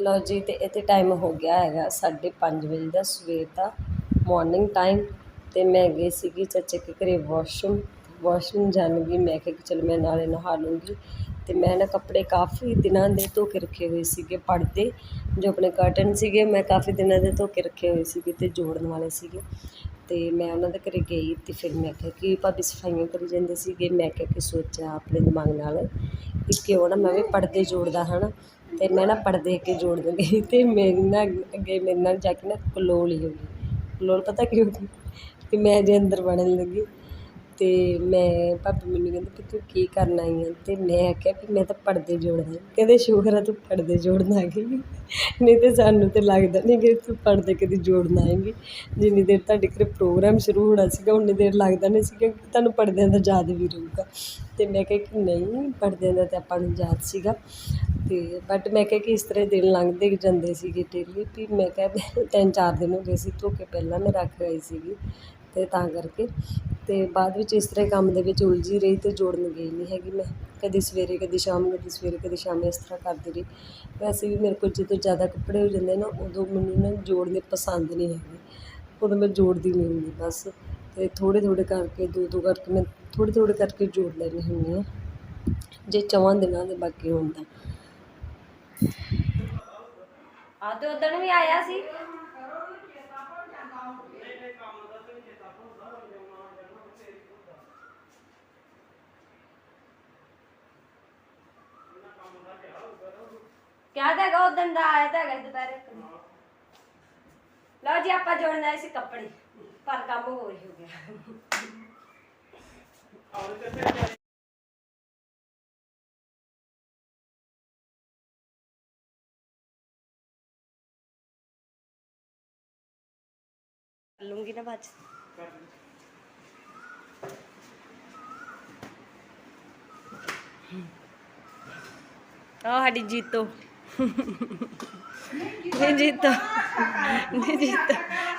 ਲਓ ਜੀ, ਤੇ ਇੱਥੇ ਟਾਈਮ ਹੋ ਗਿਆ ਹੈਗਾ ਸਾਢੇ ਪੰਜ ਵਜੇ ਦਾ, ਸਵੇਰ ਦਾ ਮਾਰਨਿੰਗ ਟਾਈਮ ਤੇ ਮੈਂ ਗਈ ਸੀਗੀ ਚਾਚੇ ਕੇ ਘਰੇ ਵਾਸ਼ਰੂਮ ਵਾਸ਼ਰੂਮ ਜਾਣਗੀ, ਮੈਂ ਕਿਹਾ ਕਿ ਚਲ ਮੈਂ ਨਾਲੇ ਨਹਾ ਲੂੰਗੀ। ਤੇ ਮੈਂ ਨਾ ਕੱਪੜੇ ਕਾਫੀ ਦਿਨਾਂ ਦੇ ਧੋ ਕੇ ਰੱਖੇ ਹੋਏ ਸੀਗੇ ਪਰਦੇ ਜੋ ਆਪਣੇ ਕਰਟਨ ਸੀਗੇ, ਮੈਂ ਕਾਫੀ ਦਿਨਾਂ ਦੇ ਧੋ ਕੇ ਰੱਖੇ ਹੋਏ ਸੀਗੇ ਤੇ ਜੋੜਨ ਵਾਲੇ ਸੀਗੇ। ਅਤੇ ਮੈਂ ਉਹਨਾਂ ਦੇ ਘਰ ਗਈ ਅਤੇ ਫਿਰ ਮੈਂ ਕਿਹਾ ਕਿ ਭਾਬੀ ਸਫਾਈਆਂ ਕਰੀ ਜਾਂਦੇ ਸੀਗੇ, ਮੈਂ ਕਿਹਾ ਕਿ ਸੋਚਿਆ ਆਪਣੇ ਦਿਮਾਗ ਨਾਲ ਕਿ ਕਿਉਂ ਨਾ ਮੈਂ ਵੀ ਪਰਦੇ ਜੋੜਦਾ, ਹਨਾ? ਅਤੇ ਮੈਂ ਨਾ ਪਰਦੇ ਅੱਗੇ ਜੋੜ ਦਿੰਦੀ ਅਤੇ ਮੇਰੇ ਨਾਲ ਅੱਗੇ ਮੇਰੇ ਨਾਲ ਜਾ ਕੇ ਨਾ ਕਲੋਲ ਹੀ ਹੋ ਗਈ। ਕਲੋਲ ਪਤਾ ਕਿਉਂ ਕਿ ਮੈਂ ਜੇ ਅੰਦਰ ਵੜਨ ਲੱਗੀ। ਅਤੇ ਮੈਂ, ਭਾਬੀ ਮੈਨੂੰ ਕਹਿੰਦੇ ਕਿ ਤੂੰ ਕੀ ਕਰਨ ਆਈ ਹੈ ਅਤੇ ਮੈਂ ਆਖਿਆ ਵੀ ਮੈਂ ਤਾਂ ਪਰਦੇ ਜੋੜਦਾ ਕਹਿੰਦੇ ਸ਼ੁਕਰ ਆ ਤੂੰ ਪਰਦੇ ਜੋੜਨ ਆ ਗਈ। ਨਹੀਂ ਤਾਂ ਸਾਨੂੰ ਤਾਂ ਲੱਗਦਾ ਨਹੀਂ ਕਿ ਤੂੰ ਪਰਦੇ ਕਦੀ ਜੋੜਨ ਆਏਂਗੀ। ਜਿੰਨੀ ਦੇਰ ਤੁਹਾਡੇ ਘਰ ਪ੍ਰੋਗਰਾਮ ਸ਼ੁਰੂ ਹੋਣਾ ਸੀਗਾ, ਉਨੀ ਦੇਰ ਲੱਗਦਾ ਨਹੀਂ ਸੀਗਾ ਕਿ ਤੁਹਾਨੂੰ ਪਰਦਿਆਂ ਦਾ ਯਾਦ ਵੀ ਰਹੂਗਾ। ਅਤੇ ਮੈਂ ਕਿਹਾ ਕਿ ਨਹੀਂ, ਪਰਦਿਆਂ ਦਾ ਤਾਂ ਆਪਾਂ ਨੂੰ ਯਾਦ ਸੀਗਾ। ਅਤੇ ਬਟ ਮੈਂ ਕਿਹਾ ਕਿ ਇਸ ਤਰ੍ਹਾਂ ਦਿਨ ਲੰਘਦੇ ਜਾਂਦੇ ਸੀਗੇ ਡੇਲੀ ਵੀ ਮੈਂ ਕਿਹਾ ਤਿੰਨ ਚਾਰ ਦਿਨ ਹੋ ਗਏ ਸੀ, ਧੋ ਕੇ ਪਹਿਲਾਂ ਮੈਂ ਰੱਖ ਆਈ ਸੀਗੀ। ਅਤੇ ਤਾਂ ਕਰਕੇ ਅਤੇ ਬਾਅਦ ਵਿੱਚ ਇਸ ਤਰ੍ਹਾਂ ਕੰਮ ਦੇ ਵਿੱਚ ਉਲਝੀ ਰਹੀ ਅਤੇ ਜੋੜਨ ਗਈ ਨਹੀਂ ਹੈਗੀ ਮੈਂ। ਕਦੇ ਸਵੇਰੇ, ਕਦੇ ਸ਼ਾਮ, ਕਦੇ ਸਵੇਰੇ, ਕਦੇ ਸ਼ਾਮ ਇਸ ਤਰ੍ਹਾਂ ਕਰਦੀ ਰਹੀ। ਵੈਸੇ ਵੀ ਮੇਰੇ ਕੋਲ ਜਦੋਂ ਜ਼ਿਆਦਾ ਕੱਪੜੇ ਹੋ ਜਾਂਦੇ ਨਾ, ਉਦੋਂ ਮੈਨੂੰ ਨਾ ਜੋੜਨੇ ਪਸੰਦ ਨਹੀਂ ਹੈਗੇ। ਉਦੋਂ ਮੈਂ ਜੋੜਦੀ ਨਹੀਂ ਹੁੰਦੀ ਬਸ। ਅਤੇ ਥੋੜ੍ਹੇ ਥੋੜ੍ਹੇ ਕਰਕੇ, ਦੋ ਦੋ ਕਰਕੇ ਮੈਂ ਥੋੜ੍ਹੇ ਥੋੜ੍ਹੇ ਕਰਕੇ ਜੋੜ ਲੈਂਦੀ ਹੁੰਦੀ ਹਾਂ। ਜੇ ਚੌਵਾਂ ਦਿਨਾਂ ਦੇ ਬਾਕੀ ਹੋਣ ਤਾਂ। ਆ ਤੇ ਉਦੋਂ ਵੀ ਆਇਆ ਸੀ। ਕਿਆ ਤਾਂ ਹੈਗਾ, ਉਦੋਂ ਦਾ ਆਇਆ ਤਾਂ ਹੈਗਾ ਸੀ ਦੁਪਹਿਰੇ ਲਓ ਜੀ, ਆਪਾਂ ਜੋੜਨਾ ਆਏ ਸੀ ਕੱਪੜੇ, ਪਰ ਕੰਮ ਹੋਰ ਹੀ ਹੋ ਗਿਆ। ਲੂੰਗੀ ਨਾ ਬਾਅਦ 'ਚ। ਆਹ ਸਾਡੀ ਜੀਤੋ। ਨਹੀਂ ਜੀਤੋ ਨਹੀਂ ਜੀਤੋ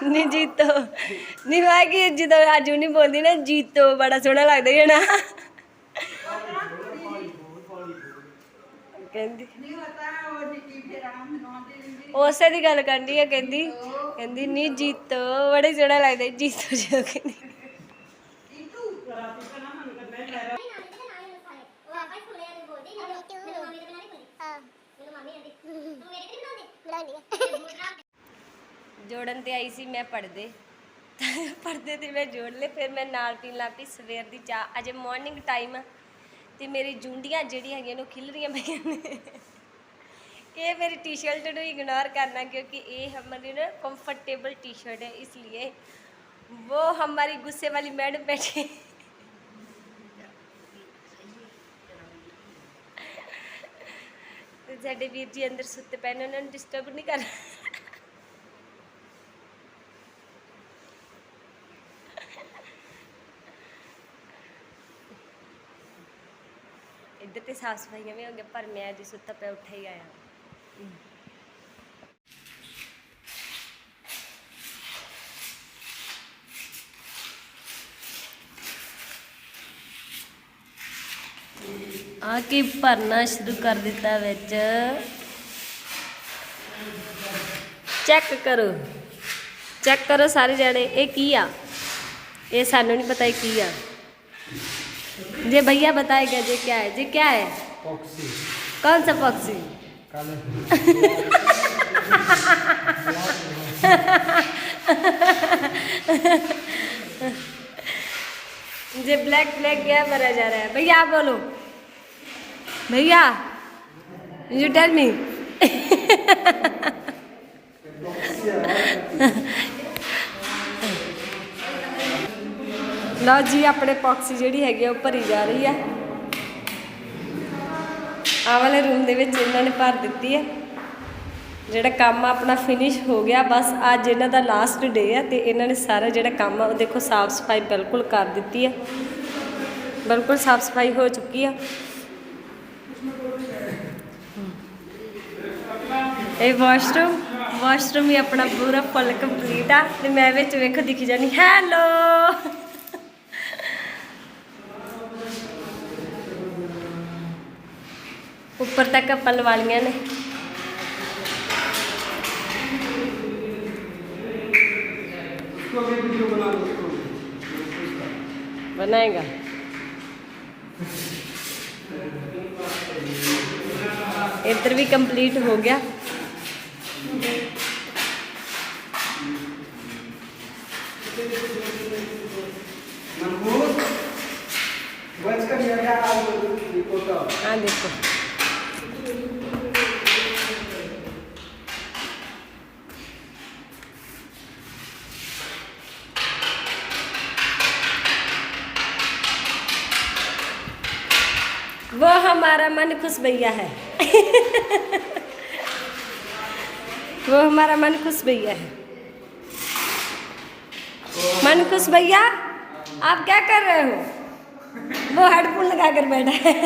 ਨਹੀਂ ਜੀਤੋ ਕਿ ਜਦੋਂ ਆਜੂ ਨਹੀਂ ਬੋਲਦੀ ਨਾ, ਜੀਤੋ ਬੜਾ ਸੋਹਣਾ ਲੱਗਦਾ ਹੈ ਨਾ ਕਹਿੰਦੀ। ਉਸੇ ਦੀ ਗੱਲ ਕਰਨੀ ਹੈ ਕਹਿੰਦੀ। ਕਹਿੰਦੀ ਨਹੀਂ ਜੀਤੋ ਬੜੇ ਸੋਹਣਾ ਲੱਗਦਾ ਜੀਤੋ ਜੋ ਕਹਿੰਦੀ ਜੋੜਨ ਤੇ ਆਈ ਸੀ ਮੈਂ ਪੜਦੇ ਪੜਦੇ ਤੇ ਮੈਂ ਜੋੜ ਲਏ ਫਿਰ ਮੈਂ ਨਾਲ ਪੀਣ ਲੱਗ ਪਈ ਸਵੇਰ ਦੀ ਚਾਹ ਅਜੇ ਮਾਰਨਿੰਗ ਟਾਈਮ ਤੇ ਮੇਰੀ ਜੁੰਡੀਆਂ ਜਿਹੜੀਆਂ ਹੈਗੀਆਂ ਨੇ ਉਹ ਖਿਲ ਰਹੀਆਂ ਪਈਆਂ ਨੇ ਇਹ ਮੇਰੀ ਟੀ-ਸ਼ਰਟ ਨੂੰ ਇਗਨੋਰ करना क्योंकि ये हमारी ना कंफर्टेबल टी शर्ट है इसलिए वो हमारी गुस्से वाली मैडम बैठी ਤੇ ਸਾਡੇ ਵੀਰ ਜੀ ਅੰਦਰ ਸੁੱਤੇ ਪਏ ਨੇ, ਉਹਨਾਂ ਨੂੰ ਡਿਸਟਰਬ ਨਹੀਂ ਕਰਨਾ ਇੱਧਰ ਤੇ ਸਾਫ਼ ਸਫਾਈਆਂ ਵੀ ਹੋ ਗਈਆਂ, ਪਰ ਮੈਂ ਅੱਜ ਸੁੱਤਾ ਪਿਆ, ਉੱਠਿਆ ਹੀ ਆਇਆ। ਆ ਕੇ ਭਰਨਾ ਸ਼ੁਰੂ ਕਰ ਦਿੱਤਾ ਵਿੱਚ ਚੈੱਕ ਕਰੋ ਚੈੱਕ ਕਰੋ ਸਾਰੇ ਜਣੇ ਇਹ ਕੀ ਆ ਇਹ ਸਾਨੂੰ ਨਹੀਂ ਪਤਾ ਇਹ ਕੀ ਆ ये भैया बताएगा जी क्या है जी क्या है पॉक्सी कौन सा पक्षी काले जे ब्लैक ब्लैक क्या भरा जा रहा है भैया आप बोलो भैया यू टेल मी ਲਓ ਜੀ ਆਪਣੇ ਪੌਕਸੀ ਜਿਹੜੀ ਹੈਗੀ ਆ ਉਹ ਭਰੀ ਜਾ ਰਹੀ ਆ ਆਹ ਵਾਲੇ ਰੂਮ ਦੇ ਵਿੱਚ ਇਹਨਾਂ ਨੇ ਭਰ ਦਿੱਤੀ ਹੈ ਜਿਹੜਾ ਕੰਮ ਆ ਆਪਣਾ ਫਿਨਿਸ਼ ਹੋ ਗਿਆ ਬਸ ਅੱਜ ਇਹਨਾਂ ਦਾ ਲਾਸਟ ਡੇ ਆ ਤੇ ਇਹਨਾਂ ਨੇ ਸਾਰਾ ਜਿਹੜਾ ਕੰਮ ਆ ਉਹ ਦੇਖੋ ਸਾਫ ਸਫਾਈ ਬਿਲਕੁਲ ਕਰ ਦਿੱਤੀ ਆ ਬਿਲਕੁਲ ਸਾਫ ਸਫਾਈ ਹੋ ਚੁੱਕੀ ਆ ਇਹ ਵਾਸ਼ਰੂਮ ਵਾਸ਼ਰੂਮ ਹੀ ਆਪਣਾ ਪੂਰਾ ਫੁੱਲ ਕੰਪਲੀਟ ਆ। ਤੇ ਮੈਂ ਵਿੱਚ ਵੇਖੋ ਦਿਖੀ ਜਾਨੀ, ਹੈਲੋ! ਉੱਪਰ ਤੱਕ ਆਪਾਂ ਵਾਲੀਆਂ ਨੇ। ਬਣਾਏਗਾ। ਇੱਧਰ ਵੀ ਕੰਪਲੀਟ ਹੋ ਗਿਆ। हमारा मन खुश भैया है। वो हमारा मन खुश भैया है। मन खुश भैया, आप क्या कर रहे हो? वो हेडफोन लगा कर बैठा है।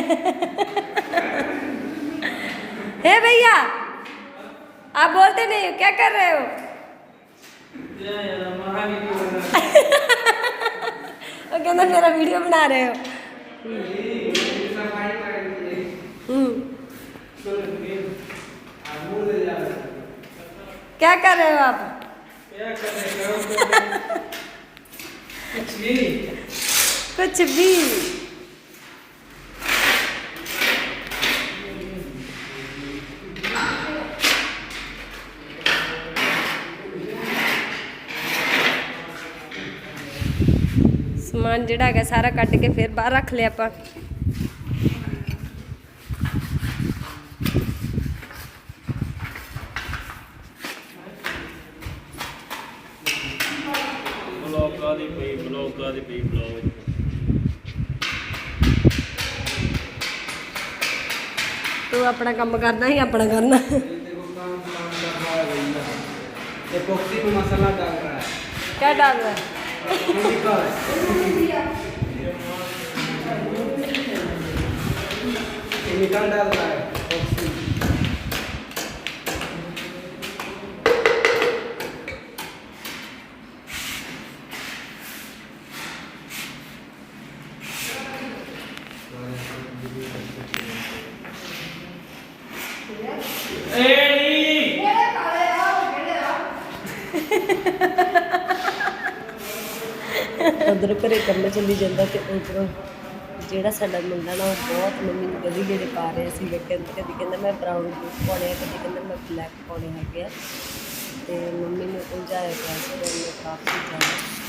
हे भैया, आप बोलते नहीं हो, क्या कर रहे हो? वो मेरा वीडियो बना रहे हो। क्या कर रहे हो आप कुछ भी ਸਮਾਨ ਜਿਹੜਾ ਹੈਗਾ ਸਾਰਾ ਕੱਢ ਕੇ ਫਿਰ ਬਾਹਰ ਰੱਖ ਲਿਆ ਆਪਾਂ ਬਲੌਕਾਂ ਦੀ ਪਈ ਬਲੌਗ ਤੂੰ ਆਪਣਾ ਕੰਮ ਕਰਨਾ ਹੀ ਆਪਣਾ ਕਰਨਾ देखो काम काम कर रहा है भैया एपोक्सी में मसाला डाल रहा है क्या डाल रहा है केमिकल केमिकल डाल रहा है ਘਰੇ ਚੱਲੀ ਜਾਂਦਾ ਤੇ ਉਧਰੋਂ ਜਿਹੜਾ ਸਾਡਾ ਮੁੰਡਾ ਨਾ ਉਹ ਬਹੁਤ ਮੰਮੀ ਨੂੰ ਗਲੀ ਗੇੜੇ ਪਾ ਰਿਹਾ ਸੀ ਵੇਖਿਆ ਕਦੀ ਕਹਿੰਦਾ ਮੈਂ ਬਰਾਊਨ ਬੂਟ ਪਾਉਣੇ ਆ ਕਦੀ ਕਹਿੰਦਾ ਮੈਂ ਬਲੈਕ ਪਾਉਣੇ ਹੈਗੇ ਆ। ਤੇ ਮੰਮੀ ਨੂੰ ਉਲਝਾਇਆ ਗਿਆ ਸੀ ਮੈਨੂੰ ਕਾਫੀ ਜਾਣਾ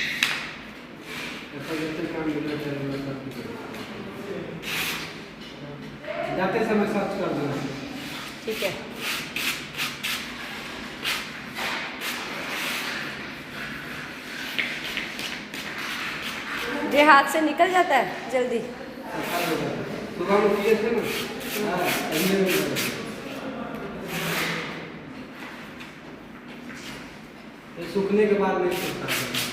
जाते समय सर्च कर देना। ठीक है। ये हाथ से निकल जाता है जल्दी। सुबह में थे ना? हाँ, सूखने के बाद नहीं सूखता है।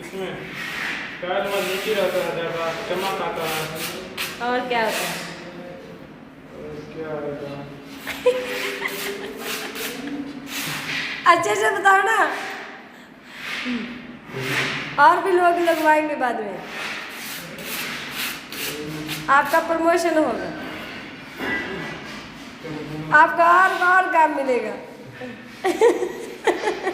इसमें पैर रहता है चमक आता है। और क्या होता है? अच्छे से बताओ ना। और भी लोग लगवाएँगे बाद में। आपका प्रमोशन होगा। आपका और और काम मिलेगा।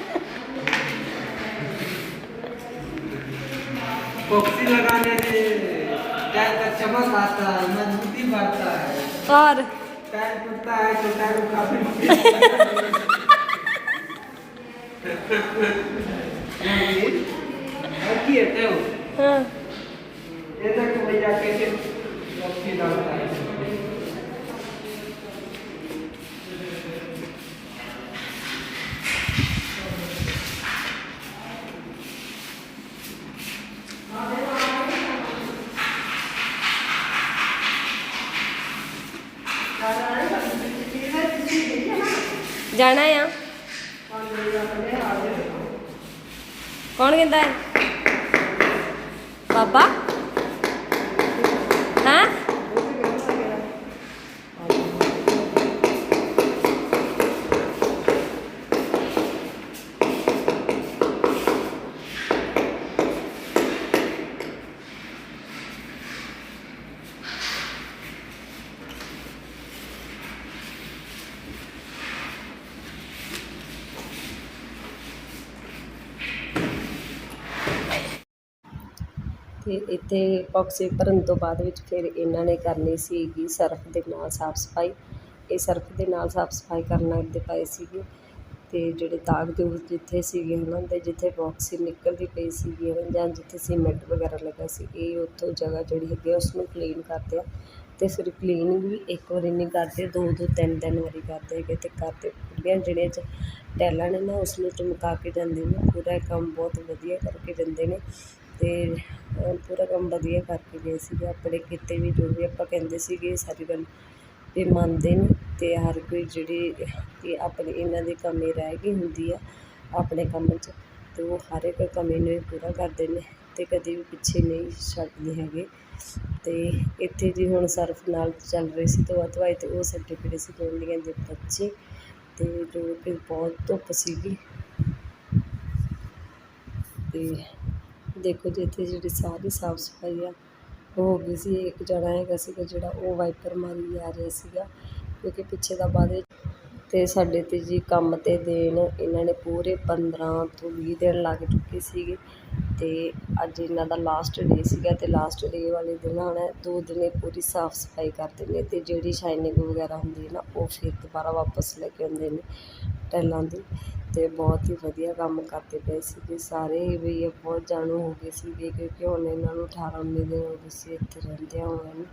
पॉक्सी लगाने से टायर का चमक आता है मजबूती बढ़ता है और टायर टूटता है तो टायर को काफी और की है वो हाँ, ये देखो भैया कैसे पॉक्सी डालता है ਜਾਣਾ ਆ? ਕੌਣ ਕਹਿੰਦਾ ਹੈ? ਬਾਬਾ ਹਾਂ ਤੇ ਇੱਥੇ ਬਾਕਸੇ ਭਰਨ ਤੋਂ ਬਾਅਦ ਵਿੱਚ ਫਿਰ ਇਹਨਾਂ ਨੇ ਕਰਨੀ ਸੀਗੀ ਸਰਫ ਦੇ ਨਾਲ ਸਾਫ਼ ਸਫ਼ਾਈ। ਇਹ ਸਰਫ ਦੇ ਨਾਲ ਸਾਫ਼ ਸਫ਼ਾਈ ਕਰਨ ਲੱਗਦੇ ਪਏ ਸੀਗੇ ਅਤੇ ਜਿਹੜੇ ਦਾਗ ਦੂਗ ਜਿੱਥੇ ਸੀਗੇ ਉਹਨਾਂ ਦੇ, ਜਿੱਥੇ ਬਾਕਸ ਨਿਕਲਦੀ ਪਈ ਸੀਗੀ ਜਾਂ ਜਿੱਥੇ ਸੀਮੈਂਟ ਵਗੈਰਾ ਲੱਗਾ ਸੀ, ਇਹ ਉੱਥੋਂ ਜਗ੍ਹਾ ਜਿਹੜੀ ਹੈਗੀ ਆ, ਉਸਨੂੰ ਕਲੀਨ ਕਰਦੇ ਆ। ਅਤੇ ਫਿਰ ਕਲੀਨਿੰਗ ਵੀ ਇੱਕ ਵਾਰੀ ਨਹੀਂ ਕਰਦੇ, ਦੋ ਦੋ ਤਿੰਨ ਤਿੰਨ ਵਾਰੀ ਕਰਦੇ ਹੈਗੇ ਅਤੇ ਕਰਦੇ ਪੂਰੀਆਂ ਜਿਹੜੀਆਂ ਚ ਟੈਲਾਂ ਨੇ ਨਾ ਉਸ ਨੂੰ ਚਮਕਾ ਕੇ ਜਾਂਦੇ ਨੇ, ਪੂਰਾ ਇਹ ਕੰਮ ਬਹੁਤ ਵਧੀਆ ਕਰਕੇ ਜਾਂਦੇ ਨੇ। ਅਤੇ ਪੂਰਾ ਕੰਮ ਵਧੀਆ ਕਰਕੇ ਗਏ ਸੀਗੇ। ਆਪਣੇ ਕਿਤੇ ਵੀ ਜੋ ਵੀ ਆਪਾਂ ਕਹਿੰਦੇ ਸੀਗੇ, ਸਾਰੀ ਗੱਲ ਇਹ ਮੰਨਦੇ ਨੇ ਤੇ ਹਰ ਕੋਈ ਜਿਹੜੀ ਕਿ ਆਪਣੇ ਇਹਨਾਂ ਦੀ ਕਮੀ ਰਹਿ ਗਈ ਹੁੰਦੀ ਆ ਆਪਣੇ ਕੰਮ 'ਚ, ਤੇ ਉਹ ਹਰ ਇੱਕ ਕਮੀ ਨੂੰ ਪੂਰਾ ਕਰਦੇ ਨੇ ਤੇ ਕਦੇ ਵੀ ਪਿੱਛੇ ਨਹੀਂ ਛੱਡਦੇ ਹੈਗੇ। ਤੇ ਇੱਥੇ ਜੀ ਹੁਣ ਸਰਫ ਨਾਲ ਚੱਲ ਰਹੀ ਸੀ ਧੋਆ ਧੁਆਈ ਤੇ ਉਹ ਸਾਡੇ ਕਿਹੜੇ ਸੀ ਗੋਲੀਆਂ ਦੇ ਬੱਚੇ ਤੇ ਜੋ ਕਿ ਬਹੁਤ ਧੁੱਪ ਸੀਗੀ। ਤੇ ਦੇਖੋ ਜੀ, ਇੱਥੇ ਜਿਹੜੀ ਸਾਰੀ ਸਾਫ਼ ਸਫ਼ਾਈ ਆ, ਉਹ ਹੋ ਗਈ ਸੀ। ਇੱਕ ਜਣਾ ਹੈਗਾ ਸੀਗਾ ਜਿਹੜਾ ਉਹ ਵਾਈਪਰ ਮਾਰੀ ਜਾ ਰਿਹਾ ਸੀਗਾ, ਕਿਉਂਕਿ ਪਿੱਛੇ ਦਾ ਬਾਅਦ ਵਿੱਚ ਤੇ ਸਾਡੇ ਤੇ ਜੀ ਕੰਮ ਤੇ ਦੇਣ ਇਹਨਾਂ ਨੇ ਪੂਰੇ 15 ਤੋਂ 20 ਦਿਨ ਲੱਗ ਚੁੱਕੇ ਸੀਗੇ ਤੇ ਅੱਜ ਇਹਨਾਂ ਦਾ ਲਾਸਟ ਡੇ ਸੀਗਾ ਤੇ ਲਾਸਟ ਡੇ ਵਾਲੇ ਦਿਨ ਹੁਣ ਦੋ ਦਿਨ ਪੂਰੀ ਸਾਫ਼ ਸਫ਼ਾਈ ਕਰਦੇ ਨੇ ਤੇ ਜਿਹੜੀ ਸ਼ਾਈਨਿੰਗ ਵਗੈਰਾ ਹੁੰਦੀ ਹੈ ਨਾ, ਉਹ ਫਿਰ ਦੁਬਾਰਾ ਵਾਪਸ ਲੈ ਕੇ ਆਉਂਦੇ ਨੇ ਟੈਲਾਂ ਦੀ। ਤੇ ਬਹੁਤ ਹੀ ਵਧੀਆ ਕੰਮ ਕਰਦੇ ਪਏ ਸੀਗੇ। ਸਾਰੇ ਵੀ ਇਹ ਬਹੁਤ ਜਾਣੂ ਹੋ ਗਏ ਸੀਗੇ ਕਿਉਂਕਿ ਹੁਣ ਇਹਨਾਂ ਨੂੰ 18 19 ਦਿਨ ਹੋ ਗਏ ਸੀ ਇੱਥੇ ਰਹਿੰਦਿਆਂ ਹੋਇਆਂ ਨੂੰ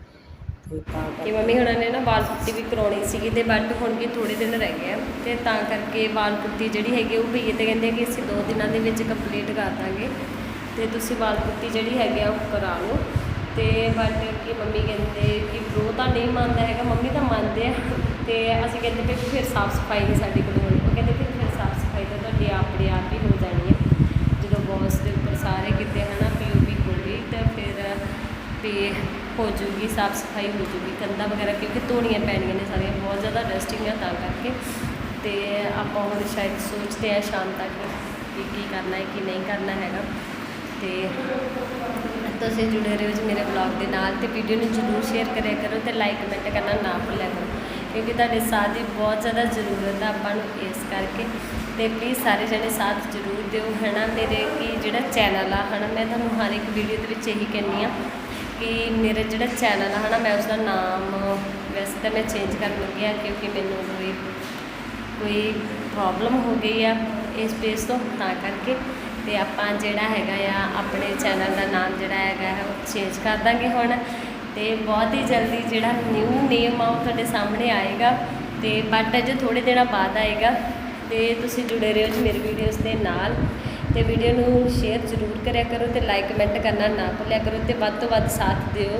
ਤੇ ਤਾਂ ਕਿ ਕਰਕੇ ਮੰਮੀ ਹੁਣਾਂ ਨੇ ਨਾ ਵਾਲ ਪੁੱਟੀ ਵੀ ਕਰਾਉਣੀ ਸੀਗੀ ਤੇ ਬਟ ਹੁਣ ਕਿ ਥੋੜੇ ਦਿਨ ਰਹਿ ਗਏ ਆ ਤੇ ਤਾਂ ਕਰਕੇ ਵਾਲ ਪੁੱਟੀ ਜਿਹੜੀ ਹੈਗੀ ਉਹ ਭਈਏ ਤੇ ਕਹਿੰਦੇ ਕਿ ਅਸੀਂ ਦੋ ਦਿਨਾਂ ਦੇ ਵਿੱਚ ਕੰਪਲੀਟ ਕਰ ਦਾਂਗੇ। ਤੇ ਤੁਸੀਂ ਵਾਲ ਪੁੱਟੀ ਜਿਹੜੀ ਹੈਗੀ ਆ ਉਹ ਕਰਾ ਲਓ। ਤੇ ਬਟ ਕਿ ਮੰਮੀ ਕਹਿੰਦੇ ਕਿ ਬ్రో ਤਾਂ ਨਹੀਂ ਮੰਨਦਾ ਹੈਗਾ ਮੰਮੀ ਤਾਂ ਮੰਨਦੇ ਆ। ਤੇ ਅਸੀਂ ਕਹਿੰਦੇ ਵੀ ਫਿਰ ਸਾਫ਼ ਸਫ਼ਾਈ ਨਹੀਂ ਸਾਡੇ ਕੋਲ ਹੋਣੀ ਉਹ ਕਹਿੰਦੇ ਫਿਰ ਫਿਰ ਸਾਫ਼ ਸਫ਼ਾਈ ਤਾਂ ਤੁਹਾਡੀ ਆਪਣੇ ਆਪ ਹੀ ਹੋ ਜਾਣੀ ਹੈ ਜਦੋਂ ਬੌਸ ਦੇ ਉੱਪਰ ਸਾਰੇ ਕਿਤੇ ਹਨਾ ਪੀਓਪੀ ਹੋ ਗਈ ਤਾਂ ਫਿਰ ਵੀ ਹੋ ਜੂਗੀ, ਸਾਫ਼ ਸਫ਼ਾਈ ਹੋ ਜੂਗੀ, ਕੰਧਾਂ ਵਗੈਰਾ, ਕਿਉਂਕਿ ਧੋਣੀਆਂ ਪੈਣੀਆਂ ਨੇ ਸਾਰੀਆਂ, ਬਹੁਤ ਜ਼ਿਆਦਾ ਡਸਟਿੰਗ ਆ ਤਾਂ ਕਰਕੇ। ਤੇ ਆਪਾਂ ਹੁਣ ਸ਼ਾਇਦ ਸੋਚਦੇ ਆ ਸ਼ਾਮ ਤੱਕ ਕਿ ਕੀ ਕਰਨਾ ਹੈ, ਕੀ ਨਹੀਂ ਕਰਨਾ ਹੈਗਾ। ਤੇ ਤੁਸੀਂ ਜੁੜੇ ਰਹੋ ਜੀ ਮੇਰੇ ਵਲੌਗ ਦੇ ਨਾਲ ਤੇ ਵੀਡੀਓ ਨੂੰ ਜਰੂਰ ਸ਼ੇਅਰ ਕਰਿਆ ਕਰੋ ਤੇ ਲਾਈਕ ਕਮੈਂਟ ਕਰਨਾ ਨਾ ਭੁੱਲਿਆ ਕਰੋ, ਕਿਉਂਕਿ ਤੁਹਾਡੇ ਸਾਥ ਦੀ ਬਹੁਤ ਜ਼ਿਆਦਾ ਜ਼ਰੂਰਤ ਆ ਆਪਾਂ ਨੂੰ ਇਸ ਕਰਕੇ। ਤੇ ਪਲੀਜ਼ ਸਾਰੇ ਜਣੇ ਸਾਥ ਜ਼ਰੂਰ ਦਿਓ, ਹਨਾ? ਮੇਰੇ ਕੀ ਜਿਹੜਾ ਚੈਨਲ ਆ, ਹਨਾ? ਮੈਂ ਤੁਹਾਨੂੰ ਹਰ ਇੱਕ ਵੀਡੀਓ ਦੇ ਵਿੱਚ ਇਹੀ ਕਹਿੰਦੀ ਆ ਕਿ ਮੇਰਾ ਜਿਹੜਾ ਚੈਨਲ ਆ ਹਨਾ, ਮੈਂ ਉਸਦਾ ਨਾਮ, ਵੈਸੇ ਤਾਂ ਮੈਂ ਚੇਂਜ ਕਰਨ ਲੱਗੀ ਆ ਕਿਉਂਕਿ ਮੈਨੂੰ ਕੋਈ ਕੋਈ ਪ੍ਰੋਬਲਮ ਹੋ ਗਈ ਆ ਇਸ ਪੇਜ ਤੋਂ, ਤਾਂ ਕਰਕੇ। ਤੇ ਆਪਾਂ ਜਿਹੜਾ ਹੈਗਾ ਆ, ਆਪਣੇ ਚੈਨਲ ਦਾ ਨਾਮ ਜਿਹੜਾ ਹੈਗਾ ਹੈ ਉਹ ਚੇਂਜ ਕਰ ਦਾਂਗੇ ਹੁਣ। ਤੇ ਬਹੁਤ ਹੀ ਜਲਦੀ ਜਿਹੜਾ ਨਿਊ ਨੇਮ ਆ, ਉਹ ਤੁਹਾਡੇ ਸਾਹਮਣੇ ਆਏਗਾ। ਤੇ ਬਟ ਅਜੇ ਥੋੜੇ ਦਿਨਾਂ ਬਾਅਦ ਆਏਗਾ। ਤੇ ਤੁਸੀਂ ਜੁੜੇ ਰਹੋ ਜੀ ਮੇਰੀ ਵੀਡੀਓਜ਼ ਦੇ ਨਾਲ। ਤੇ ਵੀਡੀਓ ਨੂੰ ਸ਼ੇਅਰ ਜ਼ਰੂਰ ਕਰਿਆ ਕਰੋ ਤੇ ਲਾਈਕ ਕਮੈਂਟ ਕਰਨਾ ਨਾ ਭੁੱਲਿਆ ਕਰੋ ਤੇ ਵੱਧ ਤੋਂ ਵੱਧ ਸਾਥ ਦਿਓ।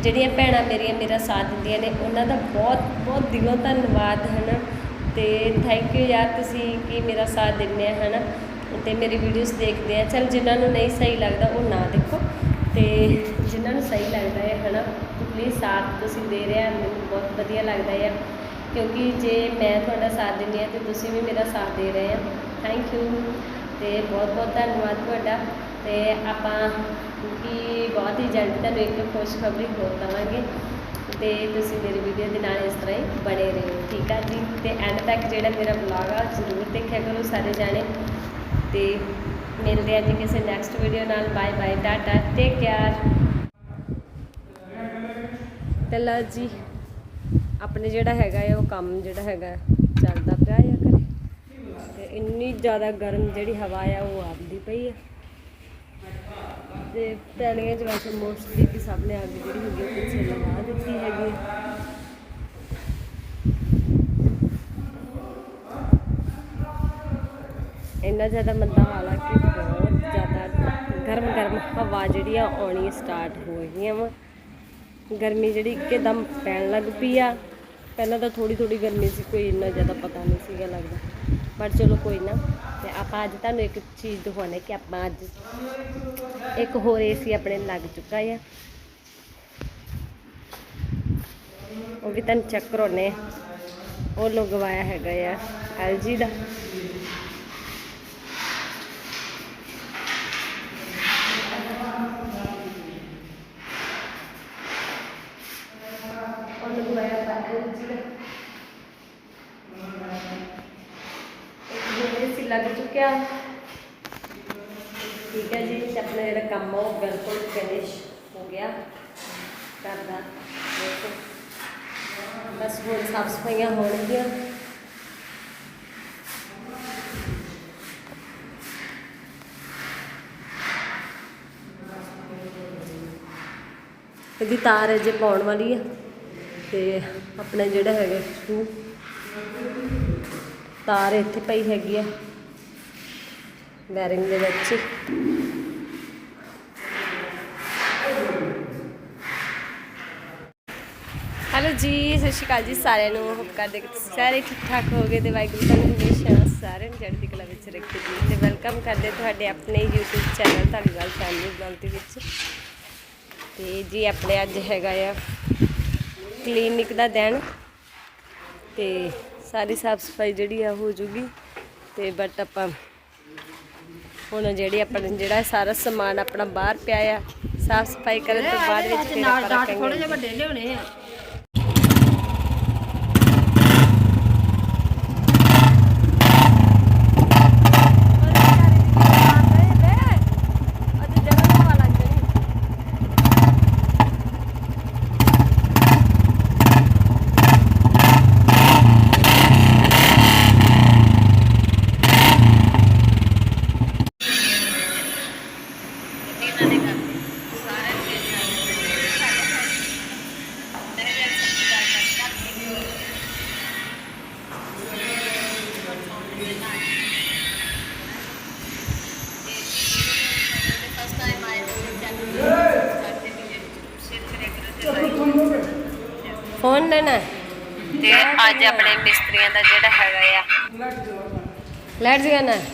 ਜਿਹੜੀਆਂ ਭੈਣਾਂ ਮੇਰੀਆਂ ਮੇਰਾ ਸਾਥ ਦਿੰਦੀਆਂ ਨੇ, ਉਹਨਾਂ ਦਾ ਬਹੁਤ ਬਹੁਤ ਦਿਲੋਂ ਧੰਨਵਾਦ, ਹਨ? ਤੇ ਥੈਂਕ ਯੂ ਯਾਰ ਤੁਸੀਂ ਕਿ ਮੇਰਾ ਸਾਥ ਦਿੰਦੇ ਆ, ਹਨਾ? ਤੇ ਮੇਰੀ ਵੀਡੀਓਜ਼ ਦੇਖਦੇ ਆ। ਚਲ ਜਿਨ੍ਹਾਂ ਨੂੰ ਨਹੀਂ ਸਹੀ ਲੱਗਦਾ, ਉਹ ਨਾ ਦੇਖੋ। ਤੇ ਜਿਨ੍ਹਾਂ ਨੂੰ ਸਹੀ ਲੱਗਦਾ ਹੈ, ਹਨਾ? ਪਲੀਜ਼ ਸਾਥ ਤੁਸੀਂ ਦੇ ਰਹੇ ਆ ਮੈਨੂੰ ਬਹੁਤ ਵਧੀਆ ਲੱਗਦਾ ਹੈ। ਕਿਉਂਕਿ ਜੇ ਮੈਂ ਤੁਹਾਡਾ ਸਾਥ ਦਿੰਦੀ ਹਾਂ, ਤੇ ਤੁਸੀਂ ਵੀ ਮੇਰਾ ਸਾਥ ਦੇ ਰਹੇ ਆ ਥੈਂਕ ਯੂ ਤੇ ਬਹੁਤ ਬਹੁਤ ਧੰਨਵਾਦ ਤੁਹਾਡਾ। ਤੇ ਆਪਾਂ ਕਿ ਬਹੁਤ ਹੀ ਜਲਦੀ ਤੁਹਾਨੂੰ ਇੱਕ ਖੁਸ਼ਖਬਰੀ ਹੋਰ ਦਵਾਂਗੇ। ਤੇ ਤੁਸੀਂ ਮੇਰੀ ਵੀਡੀਓ ਦੇ ਨਾਲ ਇਸ ਤਰ੍ਹਾਂ ਹੀ ਬਣੇ ਰਹੋ, ਠੀਕ ਆ ਜੀ? ਤੇ ਐਂਡ ਤੱਕ ਜਿਹੜਾ ਮੇਰਾ ਵਲੌਗ ਆ, ਜ਼ਰੂਰ ਦੇਖਿਆ ਕਰੋ ਸਾਰੇ ਜਾਣੇ। ਤੇ ਮਿਲਦੇ ਆ ਜੀ ਕਿਸੇ ਨੈਕਸਟ ਵੀਡੀਓ ਨਾਲ। Bye bye tata take care ਪਹਿਲਾਂ ਜੀ, ਆਪਣੇ ਜਿਹੜਾ ਹੈਗਾ ਹੈ ਉਹ ਕੰਮ ਜਿਹੜਾ ਹੈਗਾ ਚੱਲਦਾ ਪਿਆ ਆ। ਇੰਨੀ ਜ਼ਿਆਦਾ ਗਰਮ ਜਿਹੜੀ ਹਵਾ ਆ, ਉਹ ਆਉਂਦੀ ਪਈ ਆ। ਤੇ ਪੈਲੀਆਂ 'ਚ ਵੈਸੇ ਮੋਸਟਲੀ ਕਿ ਸਭ ਨੇ ਅੱਗ ਜਿਹੜੀ ਹੈਗੀ ਉਹ ਪਿੱਛੇ ਲਗਾ ਦਿੱਤੀ ਹੈਗੀ ਆ। ਇੰਨਾ ਜ਼ਿਆਦਾ ਮੰਦਾ ਹਾਲ ਆ ਕਿ ਬਹੁਤ ਜ਼ਿਆਦਾ ਗਰਮ ਗਰਮ ਹਵਾ ਜਿਹੜੀ ਆ, ਆਉਣੀ ਸਟਾਰਟ ਹੋ ਗਈਆਂ ਵਾ। ਗਰਮੀ ਜਿਹੜੀ ਇੱਕਦਮ ਪੈਣ ਲੱਗ ਪਈ ਆ। ਪਹਿਲਾਂ ਤਾਂ ਥੋੜੀ ਥੋੜੀ ਗਰਮੀ ਸੀ, ਕੋਈ ਇੰਨਾ ਜ਼ਿਆਦਾ ਪਤਾ ਨਹੀਂ ਸੀਗਾ ਲੱਗਦਾ। ਪਰ ਚਲੋ ਕੋਈ ਨਾ, ਤੇ ਆਪਾਂ ਅੱਜ ਤੁਹਾਨੂੰ ਇੱਕ ਚੀਜ਼ ਦਿਖਾਉਣੇ ਕਿ ਆਪਾਂ ਅੱਜ ਇੱਕ ਹੋਰ ਏਸੀ ਆਪਣੇ ਲੱਗ ਚੁੱਕਾ ਆ। ਉਹ ਵੀ ਤੁਹਾਨੂੰ ਚੈੱਕ ਕਰਾਉਣੇ ਉਹ ਲਗਵਾਇਆ ਹੈਗਾ ਆ LG ਦਾ ਉਹ ਲਗਵਾਇਆ ਆਪਾਂ LG ਦਾ ਇੱਕ ਹੋਰ ਏਸੀ ਲੱਗ ਠੀਕ ਹੈ ਜੀ ਤੇ ਆਪਣਾ ਜਿਹੜਾ ਕੰਮ ਆ ਉਹ ਬਿਲਕੁਲ ਫਿਨਿਸ਼ ਹੋ ਗਿਆ। ਕਰਦਾ, ਦੇਖੋ। ਬਸ ਹੁਣ ਸਾਫ਼ ਸਫਾਈਆਂ ਹੋਣਗੀਆਂ। ਇਹਦੀ ਤਾਰ ਅਜੇ ਪਾਉਣ ਵਾਲੀ ਆ, ਤੇ ਆਪਣਾ ਜਿਹੜਾ ਹੈਗਾ ਸਕਰੂ ਤਾਰ ਇੱਥੇ ਪਈ ਹੈਗੀ ਆ। ਬੈਰਿੰਗ ਦੇ ਵਿੱਚ ਹੈਲੋ ਜੀ, ਸਤਿ ਸ਼੍ਰੀ ਅਕਾਲ ਜੀ ਸਾਰਿਆਂ ਨੂੰ। ਹੋਪ ਕਰਦੇ ਕਿ ਤੁਸੀਂ ਸਾਰੇ ਠੀਕ ਠਾਕ ਹੋਗੇ ਤੇ ਵਾਹਿਗੁਰੂ ਤੁਹਾਨੂੰ ਹਮੇਸ਼ਾ ਸਾਰਿਆਂ ਨੂੰ ਚੜ੍ਹਦੀ ਕਲਾ ਵਿੱਚ ਰੱਖੇ ਜੀ। ਤੇ ਵੈਲਕਮ ਕਰਦੇ ਤੁਹਾਡੇ ਆਪਣੇ YouTube channel Dhaliwal family blog ਦੇ ਵਿੱਚ। ਤੇ ਜੀ, ਆਪਣੇ ਅੱਜ ਹੈਗਾ ਆ ਕਲੀਨਿਕ ਦਾ ਦਿਨ। ਤੇ ਸਾਰੀ ਸਾਫ਼ ਸਫ਼ਾਈ ਜਿਹੜੀ ਆ ਹੋ ਜੂਗੀ। ਤੇ ਬਟ ਆਪਾਂ ਹੁਣ ਜਿਹੜੀ ਆਪਣਾ ਜਿਹੜਾ ਸਾਰਾ ਸਮਾਨ ਆਪਣਾ ਬਾਹਰ ਪਿਆ ਆ ਸਾਫ਼ ਸਫ਼ਾਈ ਕਰਨ ਤੋਂ ਬਾਅਦ ਵਿੱਚ ਫਿਰ ਆਪਾਂ ਰੱਖਾਂਗੇ। ਵੱਡੇ ਲਿਆਉਣੇ ਆ। ਤੇ ਅੱਜ ਆਪਣੇ